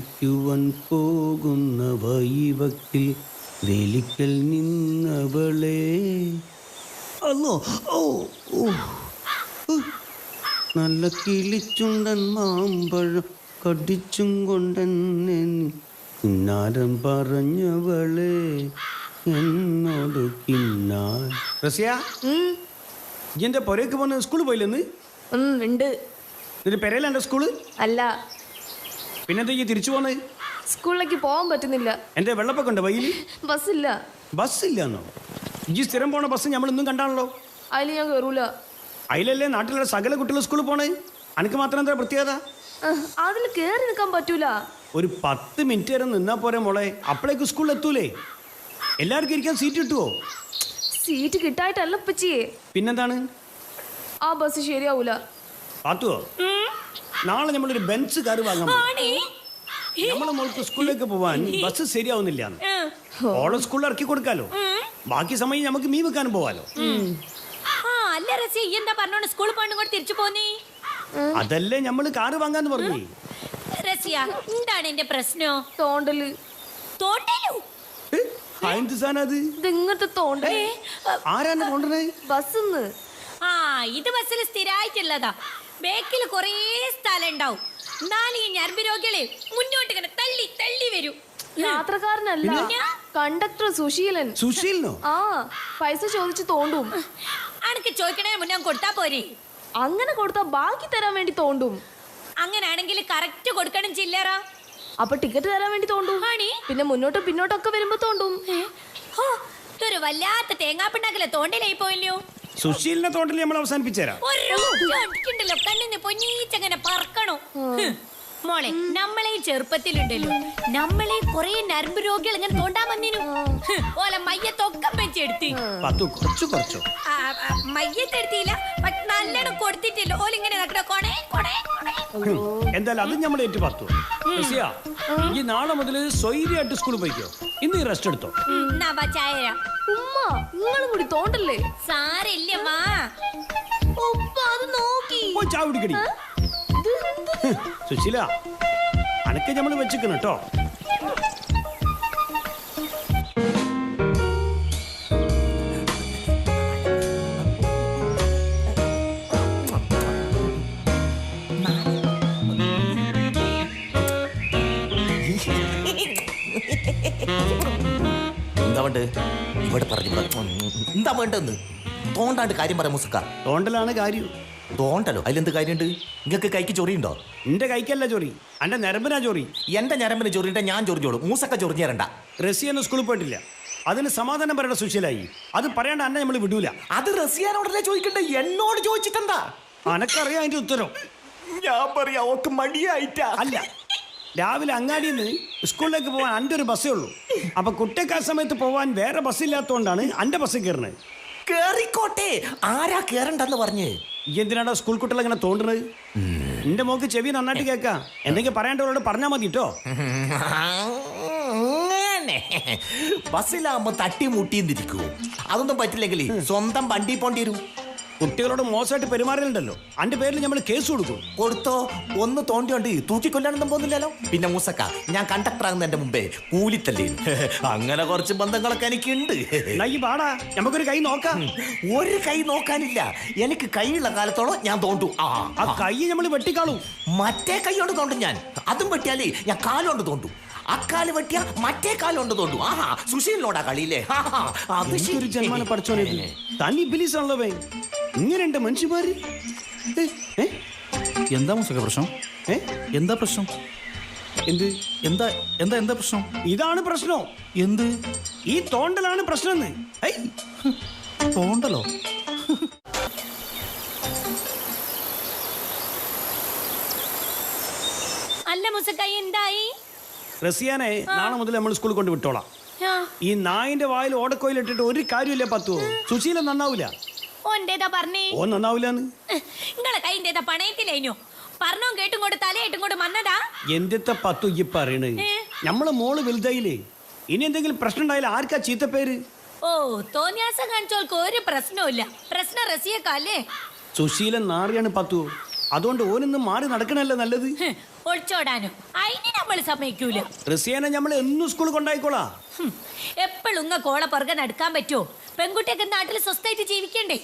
പഠിക്കുവാൻ പോകുന്ന വൈവക്കിൽ വേലിക്കൽ നിന്നവളെ. അല്ലോ ഓ ഓ. നല്ല കിളിച്ചുണ്ടൻ മാമ്പഴം കടിച്ചും കൊണ്ടെന്നെ കിന്നാരം പറഞ്ഞവളെ എന്നോട് കിന്നാർ റസിയ ഇജ്ജെന്റെ പുരയ്ക്ക് പോന്ന് സ്കൂളിൽ പോയില്ലെന്ന്? ഉണ്ട്. നിന്റെ സ്കൂൾ? അല്ല. പിന്നെന്താ ഈ തിരിച്ചു പോന്നെ? സ്കൂളിലേക്ക് പോകാൻ പറ്റുന്നില്ല. എന്റെ വെള്ളപ്പൊക്കം ഉണ്ട് ബസ്സില്ല. ബസ്സില്ലെന്നോ? ഈ സ്ഥിരം പോണ ബസ് നമ്മൾ ഇന്നും കണ്ടാണല്ലോ. അതിൽ ഞാൻ കയറൂല അതിലല്ലേ നാട്ടിലുള്ള സകല കുട്ടികൾ സ്കൂളിൽ പോണേ? അനക്ക് മാത്രം എന്താ പ്രത്യേകത? അതിൽ കയറി നിൽക്കാൻ പറ്റൂല. ഒരു പത്ത് മിനിറ്റ് വരെ നിന്നാ പോരെ മോളെ. അപ്പോഴേക്ക് സ്കൂളിൽ എത്തൂലേ? എല്ലാവർക്കും ഇരിക്കാൻ സീറ്റ് കിട്ടുവോ? സീറ്റ് കിട്ടായിട്ടല്ല പച്ചിയെ പിന്നെന്താണ്? ആ ബസ് ശരിയാവൂല. പാത്തുവോ? നാളെ നമ്മളൊരു ബെൻസ് കാറ് വാങ്ങാൻ നമ്മളെ മോൾക്ക് സ്കൂളിലേക്ക് പോവാൻ ബസ് ശരിയാവുന്നില്ല ഓളെ സ്കൂളിൽ ഇറക്കി കൊടുക്കാലോ. ബാക്കി സമയം നമുക്ക് മീൻ വെക്കാനും പോവാലോ. ആ അല്ല റസി എന്താ പറഞ്ഞോണ്ട് സ്കൂളിൽ പോകണം കൂടെ തിരിച്ചു പോന്നേ? അതല്ലേ നമ്മൾ കാറ് വാങ്ങാന്ന് പറഞ്ഞു. റസിയ എന്താണ് എന്റെ പ്രശ്നം? തോണ്ടൽ. അത്? തോണ്ടൽ. ആരാണ് ബസ്സിന്ന്. ആ ഇത് ബസ്സിൽ സ്ഥിരമായിട്ടുള്ളതാ ബേക്കിൽ കുറേ സ്ഥലം ഉണ്ടാവും എന്നാലും ഈ ഞരമ്പ് രോഗികളെ മുന്നോട്ട് ഇങ്ങനെ തള്ളി തള്ളി വരും. യാത്രക്കാരനല്ല? കണ്ടക്ടർ സുശീലൻ. സുശീലനോ? ആ പൈസ ചോദിച്ചു തോണ്ടും. അനക്ക് ചോദിക്കണേ മുന്നേ കൊടുത്താ പോരെ. അങ്ങനെ കൊടുത്താ ബാക്കി തരാൻ വേണ്ടി തോണ്ടും. അങ്ങനാണെങ്കിൽ കറക്റ്റ് കൊടുക്കണം ചില്ലറ. അപ്പൊ ടിക്കറ്റ് തരാൻ വേണ്ടി തോണ്ടും? പിന്നെ മുന്നോട്ടും പിന്നോട്ടൊക്കെ വരുമ്പോ തോണ്ടും. ഇതൊരു വല്ലാത്ത തേങ്ങാപ്പിണ്ടാക്കല തോണ്ടിലായി പോയല്ലോ. സുശീലിനെ തോട്ടിൽ നമ്മൾ അവസാനിപ്പിച്ചുതരാം. ഒരു അടിക്കുണ്ടല്ലോ. കണ്ണിന്ന് പൊന്നീച്ചങ്ങനെ പറക്കണോ? മോളെ നമ്മളെ ചെറുപ്പത്തിലുണ്ടല്ലോ. നമ്മളെ കൊറേ നരമ്പ് രോഗികൾ ഇങ്ങനെ തോണ്ടാൻ വന്നിനു. ഓല മയ്യത്തൊക്കെ വെച്ചെടുത്തി. പത്തു കുറച്ചു കുറച്ചു. മയ്യത്തെടുത്തില്ല നല്ലോണം കൊടുത്തിട്ടില്ല. ഓല ഇങ്ങനെ നടക്കണ? കൊണേ കൊണേ കൊണേ. എന്തായാലും അത് നമ്മൾ ഏറ്റു പത്തു ഈ നാളെ മുതൽ സ്വൈര്യമായിട്ട് സ്കൂളിൽ പോയിക്കോ. ഇന്ന് റെസ്റ്റ് എടുത്തോ. ഉമ്മ നിങ്ങളും കൂടി തോണ്ടല്ലേ? സാരില്ല വാ. ഉപ്പ അത് നോക്കി. ഇത് എന്ത്? സുശീല അനക്ക് നമ്മൾ വെച്ചിക്കണം കേട്ടോ. എന്താ ഇവിടെ പറഞ്ഞു എന്താ വേണ്ടെന്ന് തോണ്ടാണ്ട് കാര്യം പറയാം മുസുക്ക തോണ്ടലാണ് കാര്യം. തോണ്ടല്ലോ അതിലെന്ത് കാര്യമുണ്ട്? നിങ്ങൾക്ക് കൈക്ക് ചൊറിയുണ്ടോ? എന്റെ കൈക്കല്ല ചൊറി. എന്റെ നരമ്പനാ ചൊറി. എന്റെ ഞരമ്പിന് ചൊറിയിട്ട് ഞാൻ ചൊറിഞ്ഞോളൂ. മൂസക്ക ചൊറിഞ്ഞു തരണ്ട. റസിയെന്ന് സ്കൂളിൽ പോയിട്ടില്ല. അതിന് സമാധാനം പറയണ സുശീലായി. അത് പറയാണ്ട് അന്നെ നമ്മൾ വിടൂല. അത് റസിയാനോടല്ലേ ചോദിക്കണ്ടേ? എന്നോട് ചോദിച്ചിട്ടെന്താ? അനക്കറിയാം അതിന്റെ ഉത്തരം. ഞാൻ പറയാ ഓക്ക് മടിയായിട്ടാ. അല്ല രാവിലെ അങ്ങാടിയിൽ നിന്ന് സ്കൂളിലേക്ക് പോകാൻ എന്റെ ഒരു ബസ്സേ ഉള്ളൂ. അപ്പൊ കുട്ടിക്കാ സമയത്ത് പോവാൻ വേറെ ബസ്സില്ലാത്തതുകൊണ്ടാണ് എന്റെ ബസ്സിൽ കയറുന്നത്. കേറിക്കോട്ടെ. ആരാ കേറണ്ടെന്ന് പറഞ്ഞ്? എന്തിനാടാ സ്കൂൾ കുട്ടികൾ ഇങ്ങനെ തോണ്ടുന്നത്? എന്റെ മോക്ക് ചെവി നന്നായിട്ട് കേൾക്കാം. എന്തെങ്കിലും പറയേണ്ടവരോട് പറഞ്ഞാൽ മതി കേട്ടോ ബസ്സിലാകുമ്പോ ബസ്സിലാവുമ്പോ തട്ടി മുട്ടിയെന്നിരിക്കൂ അതൊന്നും പറ്റില്ലെങ്കിൽ സ്വന്തം വണ്ടി പോണ്ടി വരും. കുട്ടികളോട് മോശമായിട്ട് പെരുമാറിയുണ്ടല്ലോ അന്റെ പേരിൽ നമ്മൾ കേസ് കൊടുക്കും. കൊടുത്തോ? ഒന്ന് തോണ്ടിയുണ്ട് തൂക്കിക്കൊല്ലാനൊന്നും പോകുന്നില്ലല്ലോ. പിന്നെ മൂസക്ക ഞാൻ കണ്ടക്ടർ ആകുന്നതിന്റെ മുമ്പേ കൂലിത്തല്ലേ അങ്ങനെ കുറച്ച് ബന്ധങ്ങളൊക്കെ എനിക്കുണ്ട്. ഉണ്ട് ഈ പാടാ നമുക്കൊരു കൈ നോക്കാം. ഒരു കൈ നോക്കാനില്ല. എനിക്ക് കൈയുള്ള കാലത്തോളം ഞാൻ തോണ്ടു. ആ ആ കൈ നമ്മൾ വെട്ടിക്കാളും. മറ്റേ കൈ കൊണ്ട് തോണ്ടും ഞാൻ. അതും വെട്ടിയാലേ ഞാൻ കാലോണ്ട് തോണ്ടു. അക്കാൽ വെട്ടിയ മറ്റേ കാലോണ്ട് തോണ്ടു. ആഹാ സുശീലിനോടാ കളിയില്ലേ? തനി ബിലീസാണല്ലോ വേ ഇങ്ങനെയുണ്ട് മനുഷ്യന്മാര്? എന്താ മുസക്ക പ്രശ്നം? ഏ, എന്താ പ്രശ്നം? എന്ത്? എന്താ എന്താ എന്താ പ്രശ്നം? ഇതാണ് പ്രശ്നം. എന്ത്? ഈ തോണ്ടലാണ് പ്രശ്നം തോണ്ടലോ? അല്ല മുസക്കായി എന്തായി? റസിയാനെ നാളെ മുതൽ നമ്മൾ സ്കൂളിൽ കൊണ്ട് വിട്ടോളാം. ഈ നായിന്റെ വായിൽ ഓടക്കോയിൽ ഇട്ടിട്ട് ഒരു കാര്യമില്ല പത്തു സുശീല നന്നാവൂല. ഓന്റേതാ പറഞ്ഞേ. ഓ നന്നാവൂലെന്ന്. നിങ്ങളെ കൈന്തേതാ പണയത്തിലേനു പറഞ്ഞോ കേട്ടും കൊണ്ട് തലയായിട്ടും കൊണ്ട് വന്നതാ. എന്തിത്തെ പത്തു ഈ പറയണേ? ഏ? നമ്മളെ മോൾ വലുതായില്ലേ? ഇനി എന്തെങ്കിലും പ്രശ്നം ഉണ്ടായാലും ആർക്കാ ചീത്തപ്പേര് ഓ തോന്നിയാസം കാണിച്ചോൾക്ക് ഒരു പ്രശ്നവുമില്ല പ്രശ്നം റസിയക്കല്ലേ? സുശീലൻ നാറിയാണ് പത്തു. അതുകൊണ്ട് ഓനൊന്ന് മാറി നടക്കണല്ലേ നല്ലത്? ഒളിച്ചോടാനോ. അതിന് നമ്മൾ സമ്മതിക്കൂല. റസിയാനെ നമ്മൾ എന്നും സ്കൂളിൽ കൊണ്ടായിക്കോളാ. എപ്പോഴും ഉങ്ങ കോള പുറകെ നടക്കാൻ പറ്റുമോ പെൺകുട്ടിയൊക്കെ നാട്ടിൽ സ്വസ്ഥായിട്ട് ജീവിക്കണ്ടേ?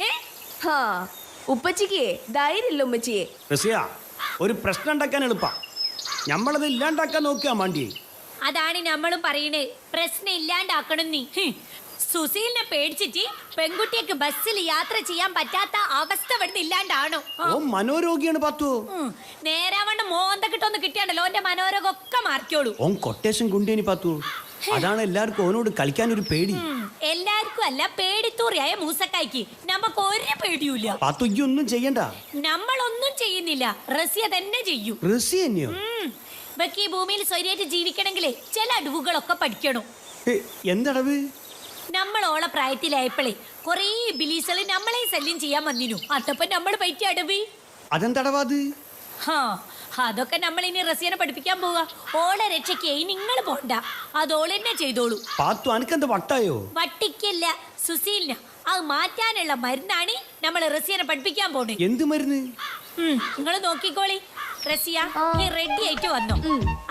ഏ? ഹാ ഉപ്പച്ചിക്ക് ധൈര്യമില്ല ഉമ്മച്ചിയെ. റസിയ ഒരു പ്രശ്നം ഉണ്ടാക്കാൻ എളുപ്പാ. നമ്മളത് ഇല്ലാണ്ടാക്കാൻ നോക്കിയാ മാണ്ടി. അതാണ് നമ്മളും പറയണേ. പ്രശ്നം ഇല്ലാണ്ടാക്കണം നീ. ഹ്. സുശീലിനെ പേടിച്ചിട്ട് പെൺകുട്ടിയൊക്കെ ബസ്സിൽ യാത്ര ചെയ്യാൻ പറ്റാത്ത അവസ്ഥ ഇവിടുന്ന് ഇല്ലാണ്ടാണോ? ഓ മനോരോഗിയാണ് പാത്തു. ഉം. നേരാവണ്ണം മോന്തക്കിട്ടൊന്ന് കിട്ടിയാണ്ടല്ലോ ഓന്റെ മനോരോഗമൊക്കെ മാറിക്കോളൂ. ഓൻ കൊട്ടേഷൻ കൊണ്ടേനി പാത്തു. അതാണ് എല്ലാവർക്കും അവനോട് കളിക്കാൻ ഒരു പേടി എല്ലാവർക്കും അല്ല പേടിത്തൂറിയായ മൂസക്കായ്ക്ക്. നമുക്ക് ഒരു പേടിയൂല ഒന്നും ചെയ്യണ്ട. നമ്മളൊന്നും ചെയ്യുന്നില്ല. റസിയ തന്നെ ചെയ്യൂ. റസി തന്നെയോ. ഇവക്ക് ഈ ഭൂമിയിൽ സ്വൈര്യമായിട്ട് ജീവിക്കണമെങ്കിലേ ചില അടവുകളൊക്കെ പഠിക്കണം. ഏ, എന്തടവ്? നമ്മൾ ഓളെ പ്രായത്തിലായപ്പോഴേ കൊറേ ബിലീസുകൾ നമ്മളെ ശല്യം ചെയ്യാൻ വന്നിരുന്നു. അതപ്പോ നമ്മൾ പറ്റിയ അടവ്? അതെന്തടവാത് ഹാ അതൊക്കെ നമ്മൾ ഇനി റസിയനെ പഠിപ്പിക്കാൻ പോവുക ഓളെ രക്ഷയ്ക്ക് നിങ്ങൾ പോണ്ട. അത് ഓളെന്നെ ചെയ്തോളൂ. പാത്തു അനക്കെന്താ വട്ടായോ? വട്ടിക്കില്ല സുസീലിന്. അത് മാറ്റാനുള്ള മരുന്നാണ് നമ്മൾ റസിയനെ പഠിപ്പിക്കാൻ പോണേ. എന്ത് മരുന്ന്? നിങ്ങൾ നോക്കിക്കോളി. റസിയ നീ റെഡി ആയിട്ട് വന്നോ.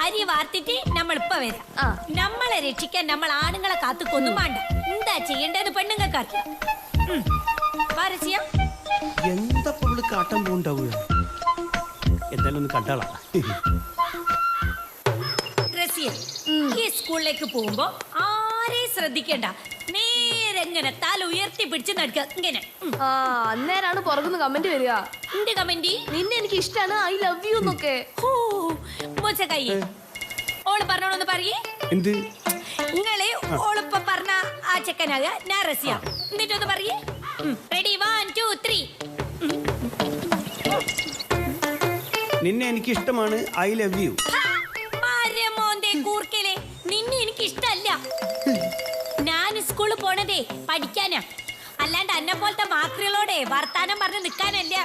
അരി വാർത്തിട്ട് നമ്മൾ ഇപ്പൊ വരാം നമ്മളെ രക്ഷിക്കാൻ നമ്മൾ ആണുങ്ങളെ കാത്തു കൊന്നും വേണ്ട. എന്താ ചെയ്യേണ്ടത് പെണ്ണുങ്ങൾക്ക് അറിയാം ഉം. വാ എന്താ കാട്ടം പോണ്ടാവുക എന്തായാലും ഒന്ന് കണ്ടാളാ. ഈ സ്കൂളിലേക്ക് പോകുമ്പോ ആരെയും ശ്രദ്ധിക്കണ്ട? നേരെങ്ങനെ തല ഉയർത്തി പിടിച്ച് നടക്കുക. ഇങ്ങനെ. ആ അന്നേരാണ് പുറകുന്ന് കമന്റ് വരിക. എന്റെ കമന്റി? നിന്നെ എനിക്ക് ഇഷ്ടാണ്. ഐ ലവ് യു എന്നൊക്കെ. മോച്ച കൈ. ഓൾ പറഞ്ഞോളൊന്ന് പറയേ. എന്ത്? നിങ്ങളെ ഓളിപ്പ പറഞ്ഞ ആ ചെക്കനാകുക ഞാൻ റസിയ. എന്നിട്ടൊന്ന് പറയേ. റെഡി വൺ ടു ത്രീ നിന്നെ എനിക്ക് ഇഷ്ടമാണ് ഐ ലവ് യു നിന്നെ എനിക്ക് ഇഷ്ടല്ല ഞാൻ സ്കൂളിൽ പോണതേ പഠിക്കാനാ. അല്ലാണ്ട് അന്നെ പോലത്തെ മാക്രികളോടെ വർത്താനം പറഞ്ഞ് നിൽക്കാനല്ല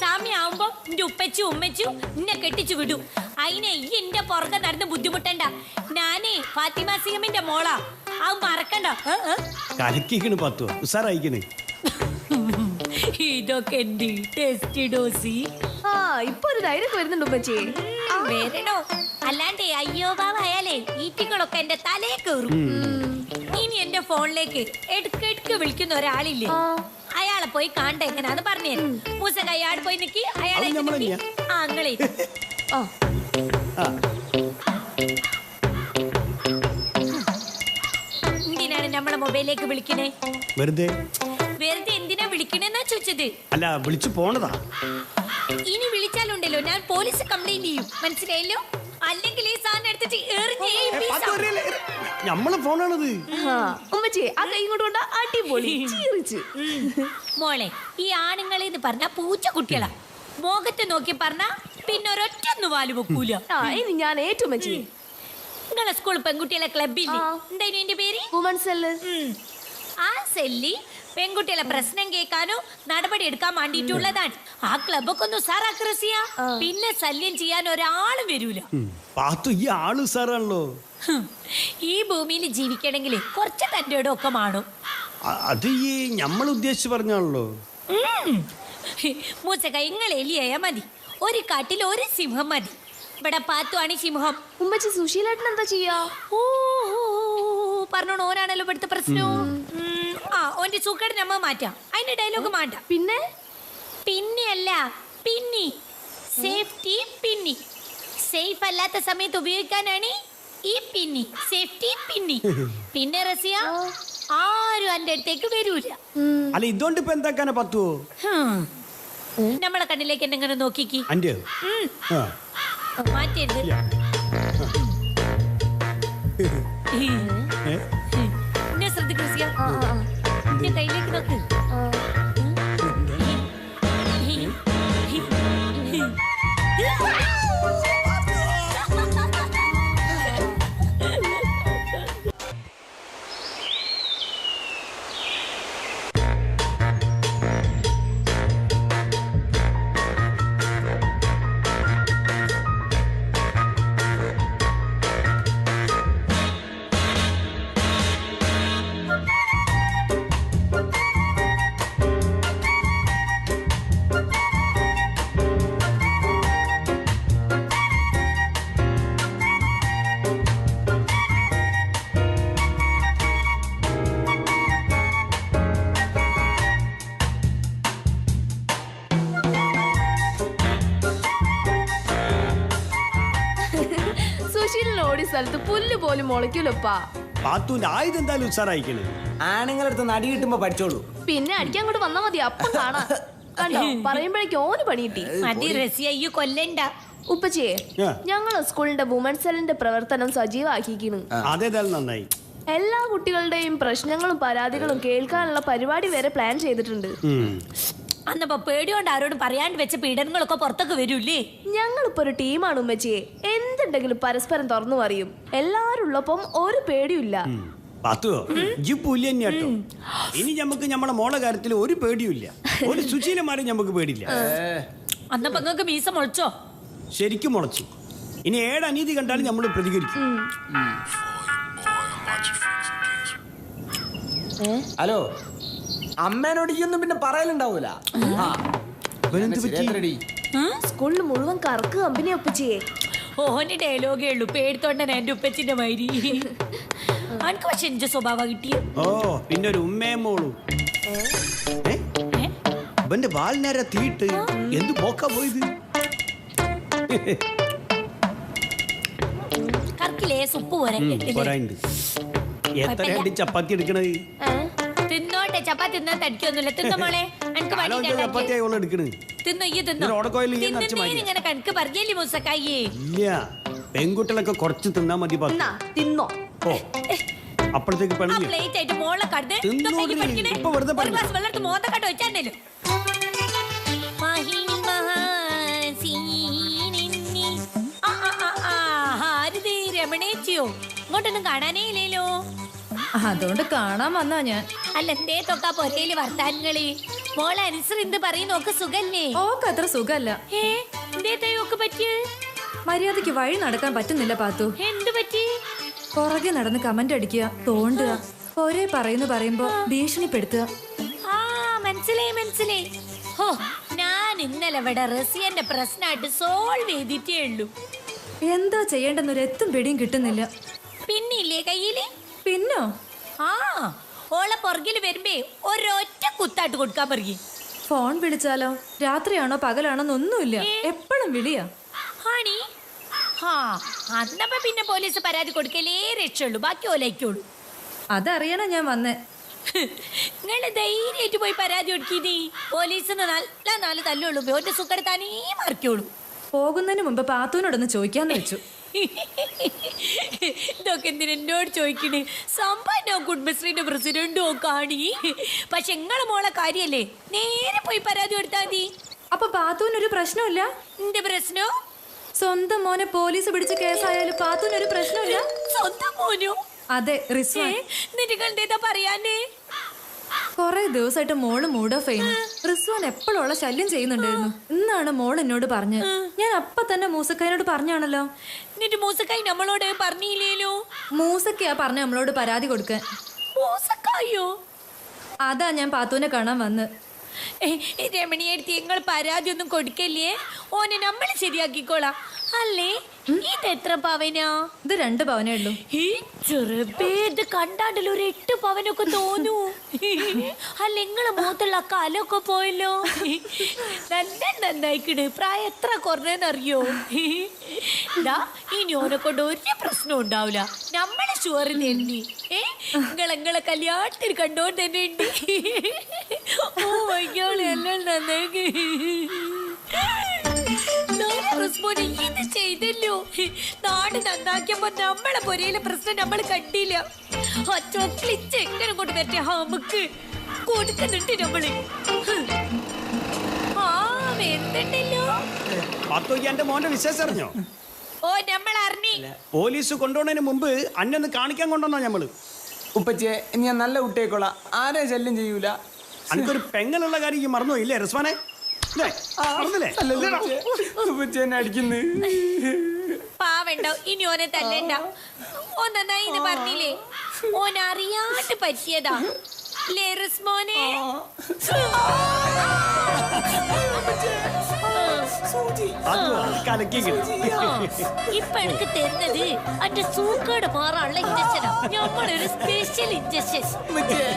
സാമ്യാവുമ്പോ എന്റെ ഉപ്പച്ചും ഉമ്മച്ചും എന്നെ കെട്ടിച്ചു വിടും. അതിനെ ഈ എന്റെ പുറകെ നടന്ന് ബുദ്ധിമുട്ടണ്ട. ഞാനേ ഫാത്തിമ സിയമിന്റെ മോളാ. അത് മറക്കണ്ട? കലക്കിക്കണ് പാത്തു ഉസാറായിക്കണ്. ഇതൊക്കെ എന്റെ ടെസ്റ്റ് ഡോസി ഇപ്പൊ ഒരു ധൈര്യം വരുന്നുണ്ട് ഉമ്മച്ചി. വരണോ? അല്ലാണ്ട് അയ്യോ ബാബായാലേ ഈറ്റികളൊക്കെ എന്റെ തലേ കയറും. ഇനി എന്റെ ഫോണിലേക്ക് എടുക്ക എടുക്ക വിളിക്കുന്ന ഒരാളില്ലേ. അയാളെ പോയി കാണണ്ട എങ്ങനെയാന്ന് പറഞ്ഞു. മൂസ അയാൾ പോയി നിക്കി അയാളെ അങ്ങളെ ആ. ആ. എന്തിനാണ് നമ്മളെ മൊബൈലിലേക്ക് വിളിക്കണേ? വെറുതെ? വെറുതെ എന്തിനാ വിളിക്കണേന്നാ ചോദിച്ചത്? അല്ല വിളിച്ചു പോണതാ. ഇനി വിളിച്ചാലുണ്ടല്ലോ ഞാൻ പോലീസ് കംപ്ലൈന്റ് ചെയ്യും. മനസ്സിലായല്ലോ? അല്ലെങ്കിൽ ഈ സാധനം എടുത്തിട്ട്. നമ്മളെ ഫോണാണത്. ആ ഉമ്മച്ചി ആ കൈ കൊണ്ട് കൊണ്ട അടിപൊളി. മോളെ ഈ ആണുങ്ങളെ എന്ന് പറഞ്ഞ പൂച്ച കുട്ടികളാ മോഹത്തെ നോക്കി പറഞ്ഞ പിന്നെ ഒരൊറ്റ ഒന്ന് വാൽ വെക്കൂല ആ ഇനി ഞാൻ ഏറ്റവും മച്ചി നിങ്ങളെ സ്കൂൾ പെൺകുട്ടികളെ ക്ലബില്ലേ. എന്തായാലും എന്റെ പേര്? വുമൺ സെല്ല് ആ സെല്ലി പെൺകുട്ടികളെ പ്രശ്നം കേൾക്കാനോ നടപടി എടുക്കാൻ വേണ്ടിയിട്ടുള്ളതാണ്. ആ ക്ലബൊക്കെ ഒന്ന് ഉസാറാക്രസിയ പിന്നെ ശല്യം ചെയ്യാൻ ഒരാളും വരൂല. പാത്തു ഈ ആൾ ഉസാറാണല്ലോ ഈ ഭൂമിയിൽ ജീവിക്കണമെങ്കിൽ കുറച്ച് തന്റെ ഒക്കെ മാണു. അത് ഈ നമ്മൾ ഉദ്ദേശിച്ച് പറഞ്ഞാണല്ലോ. മൂച്ചക്ക ഇങ്ങൾ എലിയായ മതി. ഒരു കാട്ടിൽ ഒരു സിംഹം മതി. ഇവിടെ പാത്തുവാണ് സിംഹം. ഉമ്മച്ചി സുശീലേട്ടൻ എന്താ ചെയ്യാ? ഓ പറഞ്ഞോണ്ട് ഓരാണല്ലോ ഇവിടുത്തെ പ്രശ്നം. ഉം, ആ ഓന്റെ സൂക്കേട് നമ്മ മാറ്റാം. അതിന്റെ ഡയലോഗ് മാറ്റാം. പിന്നെ? പിന്നെയല്ല പിന്നി. സേഫ്റ്റി പിന്നി. സേഫ് അല്ലാത്ത സമയത്ത് ഉപയോഗിക്കാനാണ് ഈ പിന്നി. സേഫ്റ്റി പിന്നി. പിന്നെ റസിയ ആരും എന്റെ അടുത്തേക്ക് വരൂല. അല്ല ഇതുകൊണ്ട് ഇപ്പൊ എന്താക്കാനാ പത്തുവോ? നമ്മളെ കണ്ണിലേക്ക് എന്നെങ്ങനെ നോക്കിക്ക്. അന്റെ ഉം, ആ. മാറ്റരുത്. എന്നെ ശ്രദ്ധിക്ക് റസിയ ആ ആ, എന്റെ കയ്യിലേക്ക് നോക്ക് ആ. ഇങ്ങനെ മുളയ്ക്കൂലപ്പാ. പാത്തുവിന്റെ ആയുധം എന്തായാലും ഉത്സാറായിക്കണേ ആണുങ്ങളടുത്ത് നടി കിട്ടുമ്പോ പഠിച്ചോളൂ. പിന്നെ അടിക്കാൻ അങ്ങോട്ട് വന്നാ മതി അപ്പം കാണാം. കണ്ടോ? പറയുമ്പോഴേക്കും ഓന് പണി കിട്ടി. മതി റസിയ ഈ കൊല്ലണ്ട. ഉപ്പച്ചിയെ ആ. ഞങ്ങൾ സ്കൂളിന്റെ വുമൻസ് സെല്ലിന്റെ പ്രവർത്തനം സജീവമാക്കിയിരിക്കുന്നു അതേതായാലും നന്നായി. എല്ലാ കുട്ടികളുടെയും പ്രശ്നങ്ങളും പരാതികളും കേൾക്കാനുള്ള പരിപാടി വരെ പ്ലാൻ ചെയ്തിട്ടുണ്ട്. അന്നപ്പോ പേടിയോണ്ട് ആരോടും പറയാണ്ട് വെച്ച പീഡനങ്ങളൊക്കെ പുറത്തൊക്കെ വരൂല്ലേ? ഞങ്ങളിപ്പോ ഒരു ടീമാണ് ഉമ്മച്ചിയെ. എന്തുണ്ടെങ്കിലും പരസ്പരം തുറന്നു പറയും. എല്ലാരും ഉള്ളപ്പം ഒരു പേടിയില്ല പാത്തുവോ ഇജ്ജ് തന്നെയാട്ടോ ഇനി നമുക്ക് നമ്മളെ മോളെ കാര്യത്തിൽ ഒരു പേടിയുമില്ല. ഒരു സുശീലമാരും നമുക്ക് പേടിയില്ല. അന്നപ്പോ നിങ്ങൾക്ക് മീസ മുളച്ചോ? ശരിക്കും മുളച്ചു. ഇനി ഏഴ് അനീതി കണ്ടാലും നമ്മൾ പ്രതികരിക്കും. ഹലോ അമ്മേനോട് ഈ ഒന്നും പിന്നെ പറയലുണ്ടാവൂല. സ്കൂളിൽ മുഴുവൻ കറക്ക് കമ്പനി ഒപ്പിച്ചേ ഓന്റെ ഡയലോഗേ ഉള്ളൂ. പേടിത്തോണ്ടൻ എന്റെ ഉപ്പച്ചിന്റെ മാതിരി. അനക്ക് പക്ഷെ എന്റെ സ്വഭാവം കിട്ടിയ. ഓ പിന്നെ ഒരു ഉമ്മയും മോളും? ഇവന്റെ വാലിനേരെ തീട്ട് എന്ത് പോക്കാ പോയത്? കറക്കിലേ സുപ്പ് പോരാ. എത്ര ചപ്പാത്തി എടുക്കണത്? തിന്നോട്ടെ. ചപ്പാത്തി തിന്നാൻ തടിക്കൊന്നുമില്ല. തിന്ന മോളെ. എനിക്ക് തിന്നു ഈ തിന്നു. ഇങ്ങനെ കണക്ക് പറഞ്ഞില്ലേ മൂസക്കായി ഇല്ല. പെൺകുട്ടികളൊക്കെ കുറച്ച് തിന്നാ മതി തിന്നോ. ഓ അപ്പോഴത്തേക്ക് പ്ലേറ്റ് ആയിട്ട് മോളെ കടന്ന് ഒരു. ഗ്ലാസ് വെച്ചാണ്ടല്ലോ രമണേച്ചിയോ? ഇങ്ങോട്ടൊന്നും കാണാനേ ഇല്ലല്ലോ. അതുകൊണ്ട് കാണാൻ വന്നാ ഞാൻ. അല്ല എന്തേ തൊക്കാ പൊരയിൽ വർത്താനങ്ങളെ? മോളെ അനുസരിന്ത് പറയുന്ന? ഒക്കെ സുഖല്ലേ? ഓക്ക് അത്ര സുഖല്ല. ഏ എന്തേ തയ്യോക്ക് പറ്റിയ മര്യാദയ്ക്ക് വഴി നടക്കാൻ പറ്റുന്നില്ല പാത്തു. എന്ത് പറ്റി? പുറകെ നടന്ന് കമന്റ് അടിക്കുക തോണ്ടുക ഒരേ പറയുന്നു പറയുമ്പോ ഭീഷണിപ്പെടുത്തുക. ആ മനസ്സിലായി മനസ്സിലായി. ഹോ ഞാൻ ഇന്നലെ ഇവിടെ റസിയന്റെ പ്രശ്നമായിട്ട് സോൾവ് ചെയ്തിട്ടേ ഉള്ളൂ. എന്താ ചെയ്യേണ്ടെന്നൊരു എത്തും പിടിയും കിട്ടുന്നില്ല. പിന്നില്ലേ കയ്യിൽ? പിന്നോ? ആ ഓളെ പുറകിൽ വരുമ്പേ ഒരൊറ്റ കുത്താട്ട് കൊടുക്കാൻ പറയും. ഫോൺ വിളിച്ചാലോ? രാത്രിയാണോ പകലാണോ ഒന്നുമില്ല. എപ്പോഴും വിളിയാ. ആണി ആ അന്നപ്പോ പിന്നെ പോലീസ് പരാതി കൊടുക്കലേ രക്ഷയുള്ളൂ. ബാക്കി ഓലയ്ക്കുള്ളൂ അതറിയണോ ഞാൻ വന്നേ. നിങ്ങൾ ധൈര്യമായിട്ട് പോയി പരാതി കൊടുക്കിനി. പോലീസിന് നല്ല നാല് തല്ലുള്ളൂ. ഓന്റെ സുഖത്താനേ മറിക്കുള്ളൂ പോകുന്നതിന് മുമ്പ് പാത്തുവിനോടൊന്ന് ചോദിക്കാന്ന് വെച്ചു. ഇതൊക്കെ എന്തിനാ എന്നോട് ചോദിക്കണേ? സംഭവം കുടുംബശ്രീന്റെ പ്രസിഡന്റോ കാണി പക്ഷെ നിങ്ങളെ മോളെ കാര്യല്ലേ? നേരെ പോയി പരാതി കൊടുത്താൽ മതി. അപ്പൊ പാത്തുവിനൊരു പ്രശ്നമില്ല എന്റെ പ്രശ്നോ? സ്വന്തം മോനെ പോലീസ് പിടിച്ച കേസായാലും പാത്തുവിനൊരു പ്രശ്നമില്ല സ്വന്തം മോനോ? അതെ റിസ്വാൻ. എന്തേതാ പറയാനേ? കൊറേ ദിവസമായിട്ട് മോൾ മൂഡ് ഓഫ് ചെയ്യുന്നു. റിസ്വാൻ എപ്പോഴുള്ള ശല്യം ചെയ്യുന്നുണ്ടായിരുന്നു. ഇന്നാണ് മോൾ എന്നോട് പറഞ്ഞത്. ഞാൻ അപ്പൊ തന്നെ മൂസക്കായനോട് പറഞ്ഞാണല്ലോ എന്നിട്ട് മൂസക്കായി നമ്മളോട് പറഞ്ഞില്ലേലോ? മൂസക്കയാ പറഞ്ഞ നമ്മളോട് പരാതി കൊടുക്കാൻ. മൂസക്കായോ? അതാ ഞാൻ പാത്തുവിനെ കാണാൻ വന്ന്. രമണിയെടുത്ത് ഞങ്ങൾ പരാതി ഒന്നും കൊടുക്കല്ലേ? ഓനെ നമ്മൾ ശരിയാക്കിക്കോളാം. അല്ലേ? ഇത് എത്ര പവനാ? ഇത് രണ്ട് പവനേ ഉള്ളൂ. ഈ ചെറുപ്പേ ഇത് കണ്ടാണ്ടല്ലോ ഒരു എട്ട് പവനൊക്കെ തോന്നൂ. അല്ല നിങ്ങളെ മുഖത്തുള്ള കാലൊക്കെ പോയല്ലോ. നല്ല നന്നായിക്കണ്. പ്രായം എത്ര കുറഞ്ഞെന്നറിയോ? ഇനി ഓനെ കൊണ്ട് ഒരു പ്രശ്നം ഉണ്ടാവില്ല നമ്മളെ ഷുവർ തന്നെ ഏ നിങ്ങളെ കല്യാണത്തിന് കണ്ടോണ്ട് തന്നെ ഉണ്ട് ഓ വൈകോളി എല്ലാം നന്നായി. ഇത് ചെയ്തല്ലോ. നാട് നന്നാക്കിയപ്പോ നമ്മളെ പൊരയിലെ പ്രശ്നം നമ്മൾ കണ്ടില്ല. ആ ചോക്ലിച്ച് എങ്ങനെ കൊണ്ട് പറ്റിയ നമുക്ക് കൊടുക്കുന്നുണ്ട് നമ്മൾ. ആ എന്തുണ്ടല്ലോ പാത്തോക്ക് എന്റെ മോന്റെ വിശേഷം അറിഞ്ഞോ? ഓ നമ്മൾ അറിഞ്ഞി പോലീസ് കൊണ്ടുപോണതിന് മുമ്പ് അന്നൊന്ന് കാണിക്കാൻ കൊണ്ടുവന്നാ ഞമ്മൾ? ഉപ്പച്ചേ ഞാൻ നല്ല കുട്ടിയേക്കോളാം ആരെ ശല്യം ചെയ്യൂല? അനക്കൊരു പെങ്ങളുള്ള കാര്യം മറന്നു മറന്നോ ഇല്ലേ റിസ്വാനെ? പാവണ്ടോ? ഇനി ഓനെ തല്ലണ്ട. ഓ നന്നായി എന്ന് പറഞ്ഞില്ലേ? ഓൻ അറിയാണ്ട് പറ്റിയതാ. ലേ റിസ്മോനെ? പാത്തു, അത് കലക്കി കിട്ടി. ഇപ്പൊ എനിക്ക് തരുന്നത് അന്റെ സൂക്കേട് മാറാനുള്ള ഇഞ്ചക്ഷനാ. ഞമ്മളൊരു സ്പെഷ്യൽ ഇഞ്ചക്ഷൻ. ഉപ്പച്ചിയെ